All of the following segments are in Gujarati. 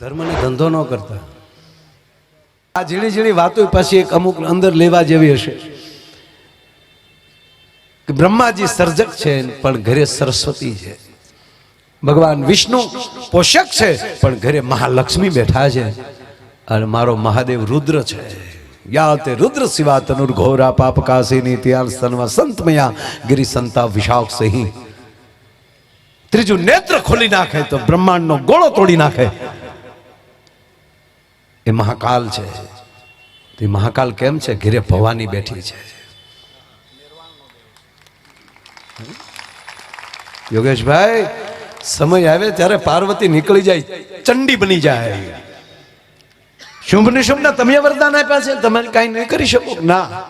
ધર્મને ધંધો ન કરતા. આ ઝીણી ઝીણી વાતો પાછી એક અમુક અંદર લેવા જેવી હશે. કે બ્રહ્માજી સર્જક છે, પણ ઘરે સરસ્વતી છે. ભગવાન વિષ્ણુ પોષક છે, પણ ઘરે મહાલક્ષ્મી બેઠા છે. અને મારો મહાદેવ રુદ્ર છે. યાતે રુદ્ર શિવા તનુર ઘોરા પાપ કાશીની ત્યાર સન્વા સંતમયા ગિરી સંતા વિશાખ સહી. ત્રીજું નેત્ર ખોલી નાખે તો બ્રહ્માંડનો ગોળો તોડી નાખે. એ મહાકાલ છે. તે મહાકાલ કેમ છે? ઘેરે ભવાની બેઠી છે. યોગેશભાઈ, સમય આવે ત્યારે પાર્વતી નીકળી જાય, ચંડી બની જાય. શુંભ નિશુંભના તમે વરદાન આપ્યા છે. તમે કાંઈ નહીં કરી શકો. ના.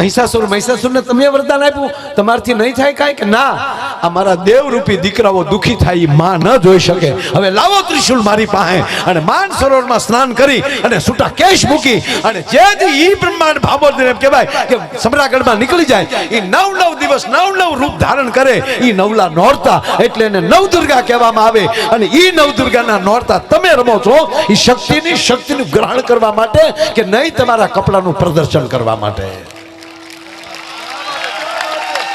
અહિંસાસુર મહિષાસુરને તમે વરદાન આપ્યું? તમારથી નહીં થાય કાંઈ કે ના અમારા દેવરૂપી દીકરાઓ દુખી થાય એ માં ન જોઈ શકે. હવે લાવો ત્રિશુલ મારી પાસે. અને માન સરોવરમાં સ્નાન કરી અને છૂટા કેશ મૂકી અને જેથી ઈ બ્રહ્માંડ ભામોદને એમ કહેવાય કે સમ્રાગઢમાં નીકળી જાય એ નવ નવ દિવસ, નવ નવ રૂપ ધારણ કરે. એ નવલા નોરતા એટલે એને નવદુર્ગા કહેવામાં આવે. અને ઈ નવદુર્ગાના નોરતા તમે રમો છો એ શક્તિની શક્તિનું ગ્રહણ કરવા માટે કે નહીં તમારા કપડાનું પ્રદર્શન કરવા માટે?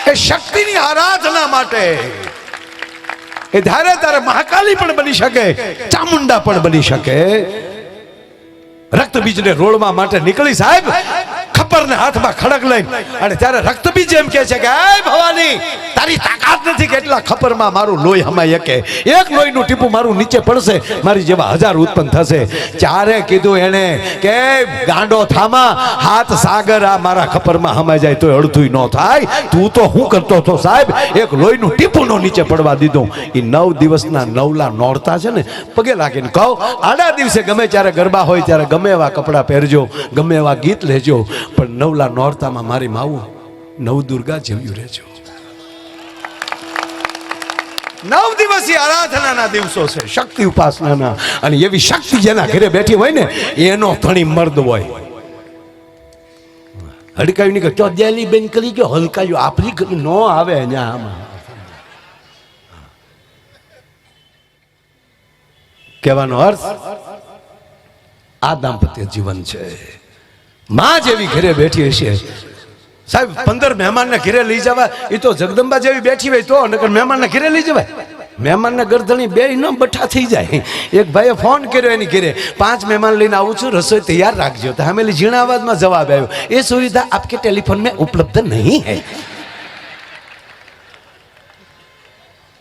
એ શક્તિની આરાધના માટે. એ ધારે તારે મહાકાલી પણ બની શકે, ચામુંડા પણ બની શકે. રક્તબીજને રોળવા માટે નીકળી સાહેબ ખપરને હાથમાં ખડક લઈ અને ત્યારે રક્તબીજ એમ કે છે કે, એ ભવાની, તારી તાકાત નથી કે એટલા ખપરમાં મારું લોહી હમાય કે એક લોહીનું ટીપું મારું નીચે પડશે, મારી જેવા હજાર ઉત્પન્ન થશે. ચારે કીધું એને કે, ગાંડો થામા, હાથ સાગર આ મારા ખપરમાં હમાઈ જાય તો અડધું ન થાય. તું તો હું કરતો હતો, સાહેબ? એક લોહીનું ટીપું નો નીચે પડવા દીધું. એ નવ દિવસના નવલા નોરતા છે ને, પગે લાગીને કહો, આડા દિવસે ગમે ત્યારે ગરબા હોય, ત્યારે ગમે એવા કપડાં પહેરજો, ગમે એવા ગીત લેજો. પણ નવલા નોરતામાં મારી માવું નવદુર્ગા જેવ્યું રહેજો. નવ દિવસીય આરાધનાના દિવસો છે. શક્તિ ઉપાસનાના. અને એવી શક્તિ જેના ઘરે બેઠી હોય ને એનો ધણી મર્દ હોય. હડકાયું નહીં કે ચો દેલી બેન કરી ગયો? હલકાયું. આપણી ઘર ન આવે અહીંયા આમાં. કહેવાનો અર્થ આ દાંપત્ય જીવન છે. માં જેવી ઘરે બેઠી હશે. સાહેબ, પંદર મહેમાનને ઘરે લઈ જવા એ તો જગદંબા જેવી બેઠી હોય તો, નકર મહેમાનને ઘરે લઈ જવાય. મહેમાનને ગરદણી બે ન બઠા થઈ જાય. એક ભાઈએ ફોન કર્યો એની ઘરે, પાંચ મહેમાન લઈને આવું છું, રસોઈ તૈયાર રાખજો. તો હમેલી ઝીણા અવાજમાં જવાબ આવ્યો, એ સુવિધા આપકે ટેલિફોન મેં ઉપલબ્ધ નહીં है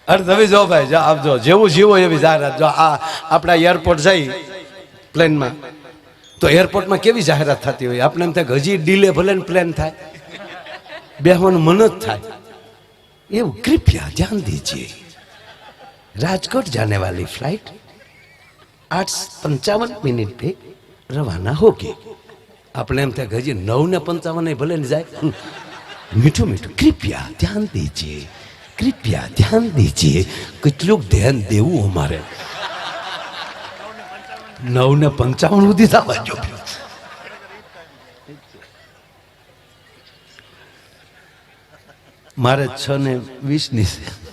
અરે તમે જો ભાઈ, જો આપજો જેવું જીવો એવી જાહેરાત, જો આ આપણા એરપોર્ટ જઈ પ્લેનમાં. તો એરપોર્ટમાં કેવી જાહેરાત થતી હોય? આપણે એમ થાય હજી ડીલે ભલે પ્લેન થાય. બેહવાનું મન જ થાય. એવું કૃપયા ધ્યાન દીજીએ રાજકોટ જાને વાલી ફ્લાઇટ આઠ પંચાવન મિનિટ પે રવાના હોગી. આપણે એમ થાય હજી નવ ને પંચાવન ભલે ને જાય. મીઠું મીઠું. કૃપયા ધ્યાન દીજીએ કૃપયા ધ્યાન દીજીએ કેટલું ધ્યાન દેવું અમારે. નવ ને પંચાવન સુધી થવા મારે છ ને વીસની છે?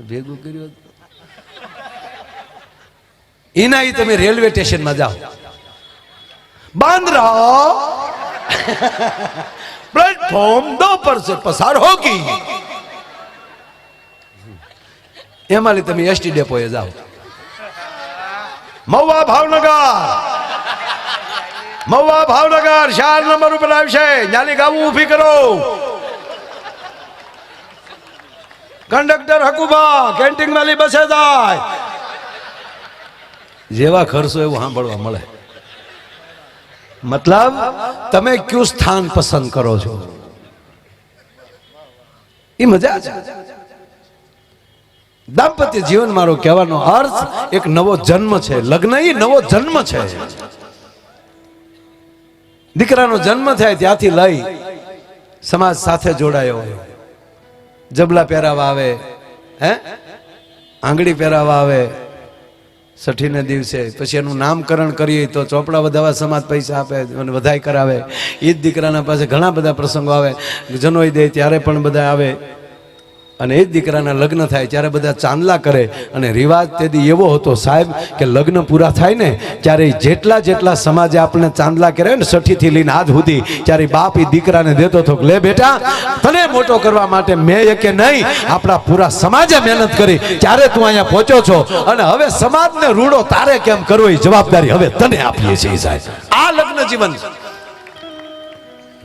ભેગું કર્યું એના તમે રેલવે સ્ટેશનમાં જાઓ. બાંદ્રા પ્લેટફોર્મ દો પર પસાર હોગી. એમાં લી તમે એસટી ડેપોએ જાઓ. મહુવા ભાવનગર. મહુવા ભાવનગર ચાર નંબર ઉપર આવશે. ન્યાલી ગાવું ઊભી કરો. કંડક્ટર હકુબા કેન્ટીન વાલી બસે જાય. જેવા ખર્ચો એવું સાંભળવા મળે. મતલબ, તમે કયું સ્થાન પસંદ કરો છો? એ મજા છે. દાંપત્ય જીવન મારો કહેવાનો અર્થ એક નવો જન્મ છે. લગ્ન એ નવો જન્મ છે. દીકરાનો જન્મ થાય ત્યાંથી લઈ સમાજ સાથે જોડાયો. હોય જબલા પહેરાવા આવે, હે? આંગળી પહેરાવા આવે. છઠ્ઠીના દિવસે પછી એનું નામકરણ કરીએ તો ચોપડા વધાવા સમાજ પૈસા આપે અને વધાઈ કરાવે. એ જ દીકરાના પાસે ઘણા બધા પ્રસંગો આવે. જનોઈ દે ત્યારે પણ બધા આવે. અને એ જ દીકરાના લગ્ન થાય ત્યારે બધા ચાંદલા કરે અને રિવાજ તેથી એવો હતો સાહેબ કે લગ્ન પૂરા થાય ને, ત્યારે જેટલા જેટલા સમાજે આપણને ચાંદલા કરે ને, સઠીથી લઈને આજ સુધી, ત્યારે બાપ એ દીકરાને દેતો હતો લે બેટા, તને મોટો કરવા માટે મેં કે નહીં, આપણા પૂરા સમાજે મહેનત કરી, ત્યારે તું અહીંયા પહોંચ્યો છો. અને હવે સમાજને રૂડો તારે કેમ કરવો? એ જવાબદારી હવે તને આપીએ છીએ સાહેબ. આ લગ્ન જીવન.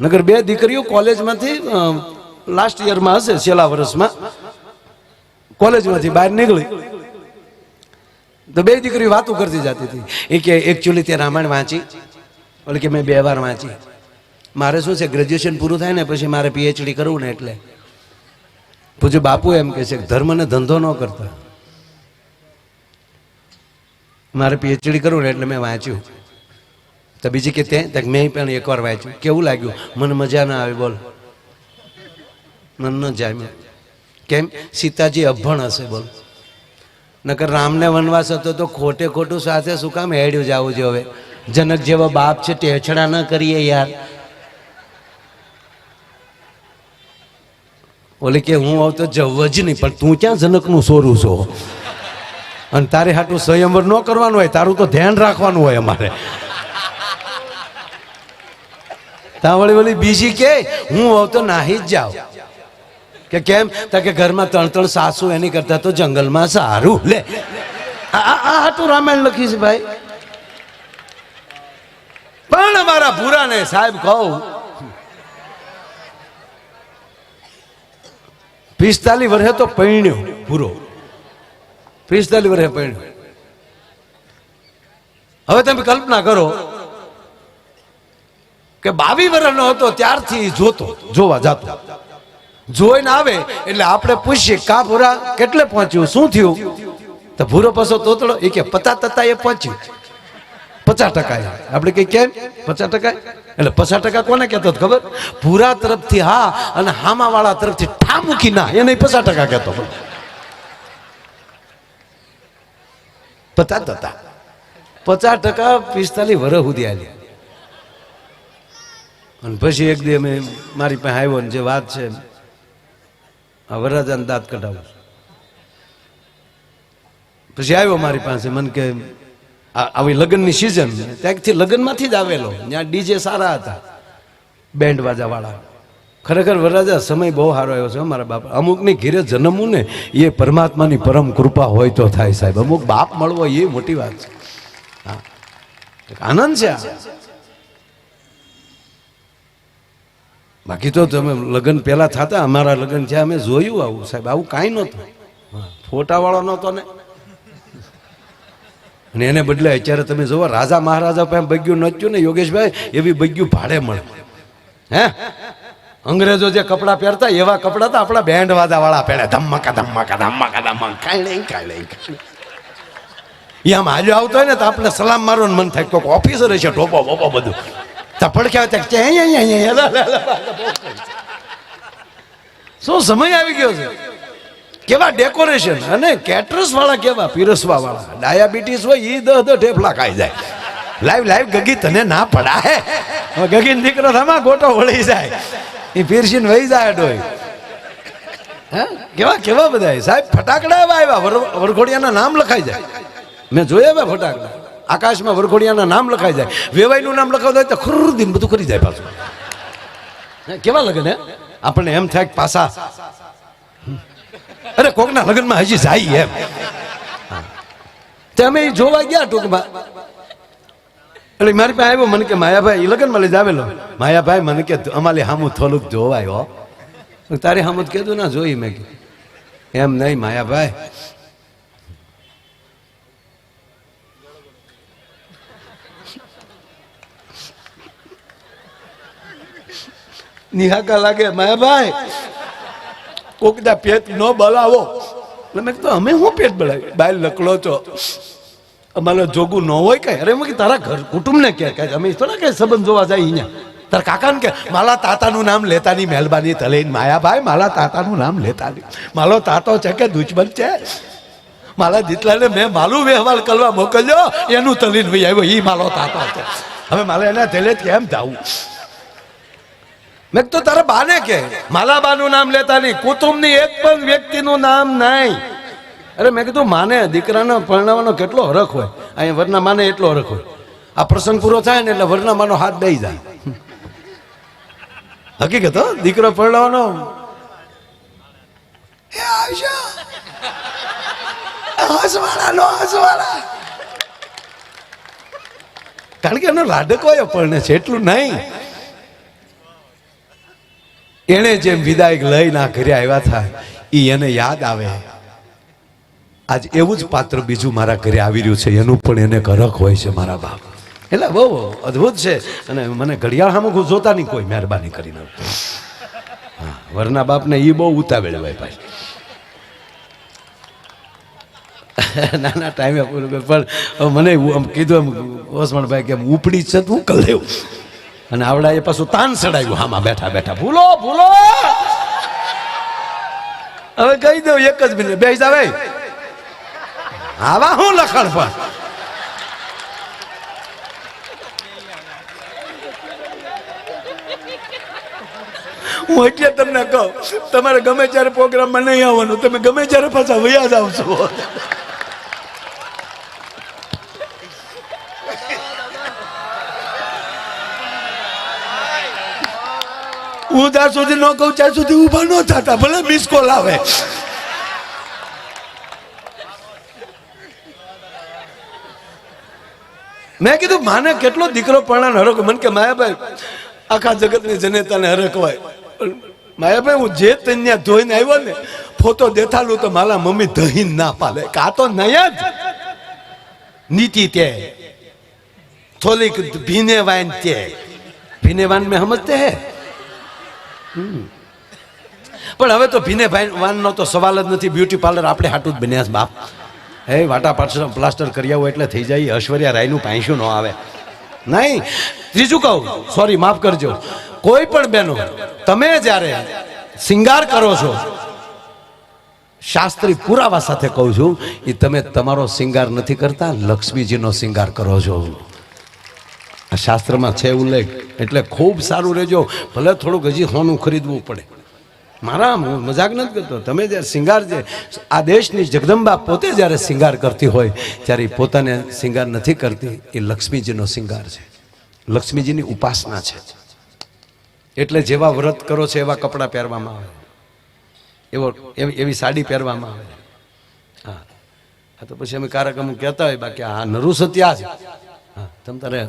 નગર બે દીકરીઓ કોલેજમાંથી લાસ્ટ યરમાં હશે, છેલ્લા વર્ષમાં. કોલેજમાંથી બહાર નીકળી. તો બે દીકરી વાતો કરતી જતી હતી. એ કે એકચ્યુઅલી તે રામાયણ વાંચી. એટલે કે, મેં બે વાર વાંચી. મારે શું છે ગ્રેજ્યુએશન પૂરું થાય ને પછી મારે પીએચડી કરવું ને એટલે. પૂજ્ય બાપુ એમ કે છે કે ધર્મને ધંધો ન કરતા. મારે પીએચડી કરવું ને એટલે મેં વાંચ્યું. તો બીજી કે, તે મેં પણ એકવાર વાંચ્યું. કેવું લાગ્યું? મને મજા ના આવી, બોલ. ન જામ્યો કેમ? સીતાજી અભણ હશે બોલ. નકર રામને વનવાસ હતો તો ખોટે ખોટું સાથે શું કામ હેડ્યું જવું જોઈએ હવે? જનક જેવો બાપ છે, ટેછડા ન કરીએ યાર. ઓલી કે હું આવ તો જવ જ નહીં, પણ તું ક્યાં જનકનું સોરું છો? અને તારે હાટું સંયમર ન કરવાનું હોય, તારું તો ધ્યાન રાખવાનું હોય અમારે. ત્યાં વળી વળી બીજી કે, હું હોઉં તો નાહી જ જાઉં. કે કેમ? તો કે ઘરમાં ત્રણ ત્રણ સાસુ એની કરતા તો જંગલમાં સારું. લે આ આ રામાયણ લખી ભાઈ. પણ અમારા ભૂરાને સાહેબ કહું, પિસ્તાલીસ વર્ષે તો પૈણ્યો પૂરો પિસ્તાલીસ વર્ષે પૈણ્યો. હવે તમે કલ્પના કરો કે બાવી વર્ષનો હતો ત્યારથી જોતો, જોવા જાતો. જોઈને આવે એટલે આપણે પૂછીએ, કા ભૂરા, કેટલે પહોંચ્યું? શું થયું? તો ભૂરો પાછો તોતડો એ કે, પચાસ ટકા એ પહોંચ્યું. પચાસ ટકા આપણે કઈ કેમ? પચાસ ટકા? એટલે પચાસ ટકા કોને કહેતો ખબર? ભૂરા તરફથી હા અને હામા વાળા તરફથી ઠા મૂકી ના, એને પચાસ ટકા કહેતો પચાસ ટકા. પચાસ ટકા પિસ્તાલીસ વર્ષ સુધી આલ્યા અને પછી એક દી અમે મારી પાસે આવ્યો ને જે વાત છે વરરાજાને દાંત કઢાવું પછી આવ્યો મારી પાસે, મને કે આવી લગ્નની સિઝન ત્યાંથી લગ્નમાંથી જ આવેલો. ત્યાં ડીજે સારા હતા બેન્ડ વાળા ખરેખર વરરાજા, સમય બહુ સારો આવ્યો છે અમારા મારા બાપ. અમુકની ઘીરે જન્મવું ને એ પરમાત્માની પરમ કૃપા હોય તો થાય સાહેબ. અમુક બાપ મળવો એ મોટી વાત છે. હા. આનંદ છે આ બાકી તો તમે લગ્ન પહેલા થતા, અમારા લગ્ન છે અમે જોયું આવું, સાહેબ, આવું કાંઈ નહોતું. ફોટાવાળો નહોતો ને. અને એને બદલે અત્યારે તમે જોવો, રાજા મહારાજા પાસે બગ્યું નચ્યું ને, યોગેશભાઈ, એવી બગ્યું ભાડે મળે. હે? અંગ્રેજો જે કપડાં પહેરતા, એવા કપડાં તો આપણા બેન્ડ વાળા પહેરે. ધમકા ધમકા ધમકા ધમ્મકા કાંઈ નહીં કાંઈ નહીં. એ આમ આવતો હોય ને, તો આપણે સલામ મારવાનું મન થાય કોઈક ઓફિસર હશે ટોપો બોપો બધું. અહીંયા અહીંયા શું સમય આવી ગયો છે? કેવા ડેકોરેશન અને કેટરસ વાળા કેવા? પીરસવા વાળા? ડાયાબિટીસ હોય એ દહ દહ ઠેફલા ખાઈ જાય. લાઈવ લાઈવ ગગી, તને ના પડાય. ગગી દીકરો થમા ગોટો વળી જાય. એ પીરસીને વહી જાય ડોય કેવા કેવા બધા સાહેબ, ફટાકડા એવા આવ્યા. વરઘોડિયાના નામ લખાઈ જાય. મેં જોયા ફટાકડા. આકાશમાં વરઘોડિયાના નામ લખાઈ જાય. વેવાઈનું નામ લખાવતા હોય તો ખુરદીન બધું કરી જાય પાછું. કેવા લગ્ન, હે? આપણને એમ થાય કે પાછા અરે, કોકના લગ્નમાં હજી જાય એમ. તે અમે જોવા ગયા ટૂંકમાં. એટલે મારી પાસે આવ્યો, મને કે માયાભાઈ એ લગ્નમાં લઈ જાવેલો માયાભાઈ મને કે, અમારી હામું થોડુંક જોવાય, હો. તારી હામું કીધું, ના, જોઈ મેં એમ નહીં, માયાભાઈ. નિહાકા લાગે? માયાભાઈ કોકદા પેટ ન બલાવો એટલે મેં કીધું, અમે શું પેટ બળાવી બાય લકડો છો. અમારે જોગું ન હોય કઈ? અરે મેં તારા ઘર કુટુંબને કે અમે થોડા કઈ સંબંધ જોવા જાય અહીંયા? તારા કાકાને કે મારા તાતાનું નામ લેતાની મહેરબાની તલે. માયાભાઈ મારા તાતાનું નામ લેતાની. મારો તાતો છે કે દુશ્મન છે? મારા દીતલાને મેં માલું વ્યવહાર કરવા મોકલ્યો, એનું તલીન ભાઈ આવ્યો એ મારો તાતો છે. હવે મારે એના તેલે કેમ જાવું મેં તો તારા બાને કે માલા બાનું નામ લેતા નહીં. કુટુંબની એક પણ વ્યક્તિનું નામ નહીં. અરે મેં કીધું, માને, દીકરાને પરણાવવાનો કેટલો હરખ હોય? અહીંયા વરના માને એટલો હરખ હોય. આ પ્રસંગ પૂરો થાય ને એટલે વરના માનો હાથ દઈ જાય. હકીકત દીકરો પરણાવવાનો કારણ કે એનો લાડકો પરણે છે, એટલું નહીં. એને જેમ વિદાયક લઈને ઘરે આવ્યા થાય એ એને યાદ આવે. આજ એવું જ પાત્ર બીજું મારા ઘરે આવી રહ્યું છે, એનું પણ એને ઘરક હોય છે મારા બાપ. એટલે બહુ અદ્ભુત છે. અને મને ઘડિયાળ સામે જોતા નહીં, કોઈ મહેરબાની કરીને. વરના બાપને એ બહુ ઉતાવેળ હોય ભાઈ. નાના ટાઈમે પણ મને કીધું એમ ઓસમાણભાઈ કે ઉપડી છે તું કર લેવું અને આવડા એ પાછું તાન ચડાવ્યું હામાં બેઠા બેઠા. ભૂલો ભૂલો. હવે કહી દઉં, એક જ મિનિટ. બે જાવે આવા હું લખણ પણ હું એટલે તમને કહું, તમારે ગમે ત્યારે પ્રોગ્રામમાં નહીં આવવાનું. તમે ગમે ત્યારે પાછા વયા જાવ છો. હું ત્યાં સુધી ન કહું, ત્યાં સુધી ઊભા ન થતા, ભલે મિસ કોલ આવે. મેં કીધું, માને કેટલો દીકરો પરણાનો હરક મને કે, માયાભાઈ, આખા જગતની જનેતાને હરખવાય. માયાભાઈ, હું જે તન્યા ધોઈને આવ્યો ને, ફોટો દેખાડું તો મારા મમ્મી દહીં ના પાલે કા તો નયા જ. નીતિ તે. થોડીક ભીને વાન તે. ભીને વાન મેં સમજતે હે? પણ હવે તો ભીને ભાઈ વાનનો તો સવાલ જ નથી. બ્યુટી પાર્લર આપણે હાટું જ બન્યા છે, બાપ. હે, વાટા પાછળ પ્લાસ્ટર કર્યા હોય એટલે થઈ જાય. ઐશ્વર્યા રાયનું પાંચું ન આવે. નહીં. ત્રીજું કહું. સોરી માફ કરજો. કોઈ પણ બહેનો તમે જ્યારે શિંગાર કરો છો, શાસ્ત્રી પુરાવા સાથે કહું છું એ તમે તમારો શિંગાર નથી કરતા, લક્ષ્મીજીનો શિંગાર કરો છો. આ શાસ્ત્રમાં છે ઉલ્લેખ. એટલે ખૂબ સારું રહેજો. ભલે થોડુંક હજી હોનું ખરીદવું પડે. મારા મજાક નથી કરતો. તમે જ્યારે શિંગાર છે આ દેશની જગદંબા પોતે જ્યારે શિંગાર કરતી હોય, ત્યારે પોતાને શિંગાર નથી કરતી. એ લક્ષ્મીજીનો શિંગાર છે. લક્ષ્મીજીની ઉપાસના છે. એટલે જેવા વ્રત કરો છો, એવા કપડાં પહેરવામાં આવે. એવો, એવી એવી સાડી પહેરવામાં આવે. હા. હા, તો પછી અમે કાર્યક્રમ કહેતા હોય, બાકી આ નરુ સત્યા છે હા, તમ તારે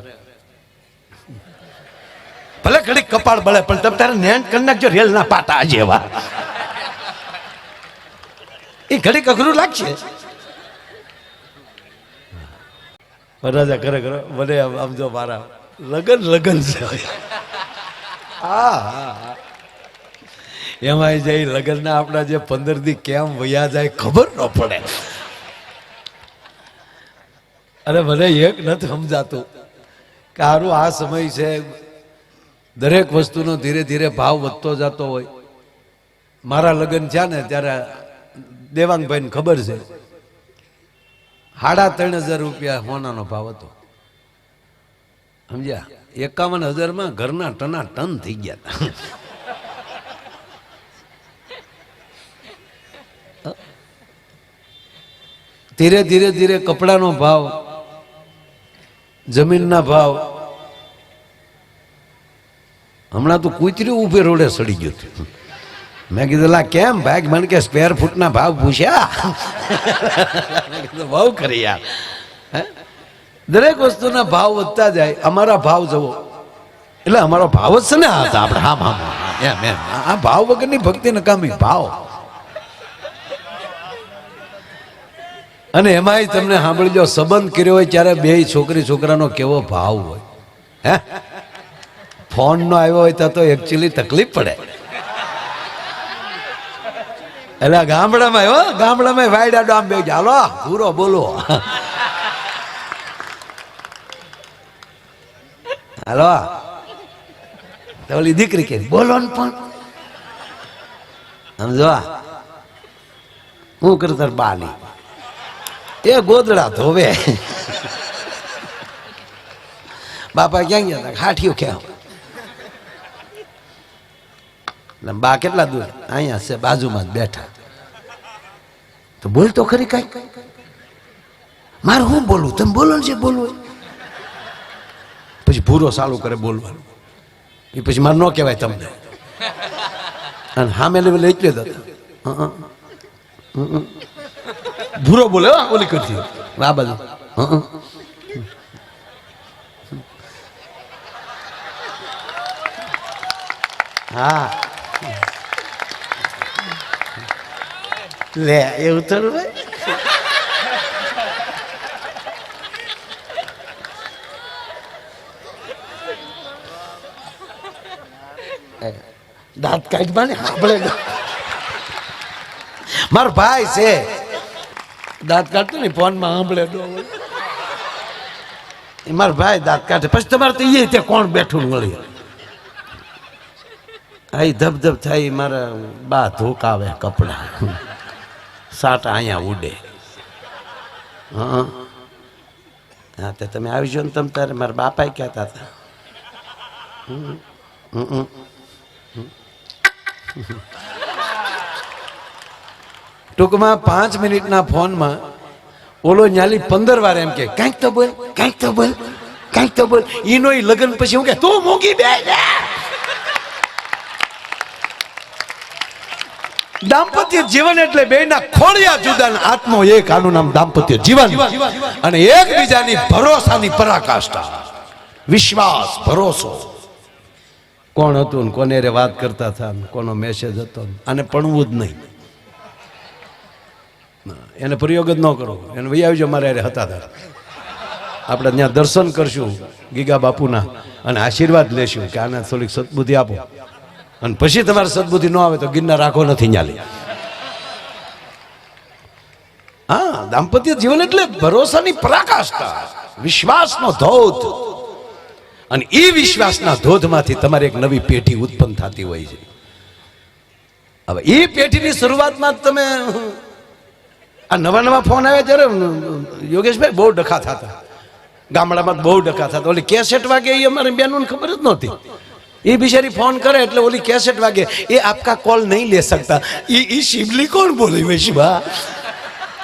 ભલે ઘડી કપાળ બળે પણ તમે તારે નેણ કરી નાખજો રેલ ના પાટા જેવા. એ ઘડી અઘરું લાગશે. રાજા કરે કરે મને આમ જો મારા લગન લગન છે. હા એમાં જઈ લગનના આપણા જે પંદર દી કેમ વયા જાય ખબર ન પડે. અરે મને એક નથી સમજાતું. કે સારું આ સમય છે દરેક વસ્તુનો ધીરે ધીરે ભાવ વધતો જતો હોય. મારા લગ્ન થયા ને ત્યારે દેવાંગભાઈને ખબર છે. સાડા ત્રણ હજાર રૂપિયા હોનાનો ભાવ હતો. સમજ્યા? એકાવન હજારમાં ઘરના ટના ટન થઈ ગયા હતા. ધીરે ધીરે ધીરે કપડાનો ભાવ, જમીનના ભાવ હમણાં તો કૂતરી ઉભે રોડે સડી ગયું હતું. મેં કીધું કેમ? ભાઈ, મને કે સ્ક્વેર ફૂટના ભાવ પૂછ્યા. બહુ કરી યાર? દરેક વસ્તુના ભાવ વધતા જાય. અમારા ભાવ જવો એટલે અમારો ભાવ જ છે ને આ આપણે, હા હા આ ભાવ વગરની ભક્તિ નકામી. ભાવ. અને એમાંય તમને સાંભળી જો સંબંધ કર્યો હોય ત્યારે બે છોકરી, છોકરાનો કેવો ભાવ હોય. હે? ફોન નો આવ્યો હોય તો એકચ્યુઅલી તકલીફ પડે. એટલે ગામડામાં હો ગામડામાં વાયડા ડામ બે ચાલો પૂરો બોલો. હાલો. તો ઓલી દીકરી કે, બોલો ને પણ. સમજો હું કરતર બાલી એ ગોદડા ધોવે. બાપા ક્યાં ગયા હતા? હાઠિયું ક્યાં એટલે બા કેટલા દૂર? અહીંયા છે બાજુમાં જ બેઠા. તો બોલ તો ખરી કાંઈ. મારે હું બોલું? તમે બોલો જે બોલવું પછી ભૂરો ચાલુ કરે બોલવાનું. એ પછી મારે ન કહેવાય તમને. અને સામે લેવલે એટલે જ હતા. ભૂરો બોલે ઓલી કરતી. આ બાજુ. હં, લે, એવું થોડું દાંત કાઢવા ને સાંભળે મારો ભાઈ છે. દાંત કાઢતો ને ફોનમાં સાંભળે. એ મારો ભાઈ દાંત કાઢે. પછી તમારે તો એ ત્યાં કોણ બેઠું મળી આ ધબ ધબ થાય મારા બા ધોકાવે કપડા. સાટ અહીંયા ઉડે. હા. હા, તે તમે આવી જાઓ ને તમે તારે મારા બાપાએ કહેતા હતા. ટૂંકમાં પાંચ મિનિટના ફોનમાં ઓલો ન્યાલી પંદર વાર એમ કે, કાંઈક તો બોલ, કાંઈક તો બોલ, કાંઈક તો બોલ. એનો લગ્ન પછી હું કે, તું મૂકી બે દાંપત્ય જીવન એટલે બેના ખોળિયા જુદા આત્મો એક આનું નામ દાંપત્ય જીવન. અને એકબીજાની ભરોસાની પરાકાષ્ઠા. વિશ્વાસ, ભરોસો. કોણ હતું ને કોને રે વાત કરતા હતા કોનો મેસેજ હતો આને પણવું જ નહીં. એને પ્રયોગ જ ન કરો એને વહી આવજો મારે અરે હતા હતા આપણે ત્યાં દર્શન કરશું ગીગા બાપુના અને આશીર્વાદ લેશું કે આને થોડીક સદબુદ્ધિ આપો. અને પછી તમારે સદબુદ્ધિ ન આવે તો ગિરનાર રાખો નથી ન્યાલી. હા, દાંપત્ય જીવન એટલે ભરોસાની પરાકાષ્ઠા, વિશ્વાસનો ધોધ. અને એ વિશ્વાસના ધોધમાંથી તમારે એક નવી પેઢી ઉત્પન્ન થતી હોય છે. હવે એ પેઢીની શરૂઆતમાં તમે, આ નવા નવા ફોન આવ્યા ત્યારે યોગેશભાઈ બહુ ડખા થતા. ગામડામાં બહુ ડખા થતા. ઓલી કેસેટ વાગે એ અમારે બેનોને ખબર જ નહોતી. એ બિચારી ફોન કરે એટલે ઓલી કેસેટ વાગે. એ આપકા કોલ નહીં લે શકતા. એ એ શિવલી કોણ બોલે શિવા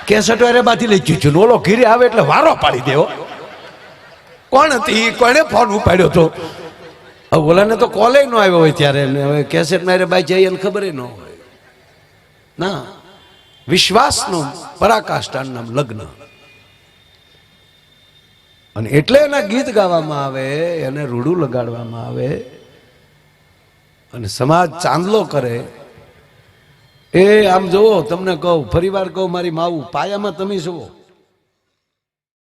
કેસેટ વારે બાથી લઈ ચૂચ્યું ઓલો ઘીરે આવે એટલે વારો પાડી દેવો કોણ હતી? કોણે ફોન ઉપાડ્યો હતો હવે ઓલાને તો કોલે ન આવ્યો હોય ત્યારે. હવે કેસેટ મારે બાઈ જઈએ એને ખબર ન હોય. ના. વિશ્વાસનું પરાકાષ્ઠાનું લગ્ન. અને એટલે એના ગીત ગાવામાં આવે, એને રૂડું લગાડવામાં આવે. અને સમાજ ચાંદલો કરે એ આમ જુઓ તમને કહું ફરીવાર કહું મારી માવું પાયામાં તમે જુઓ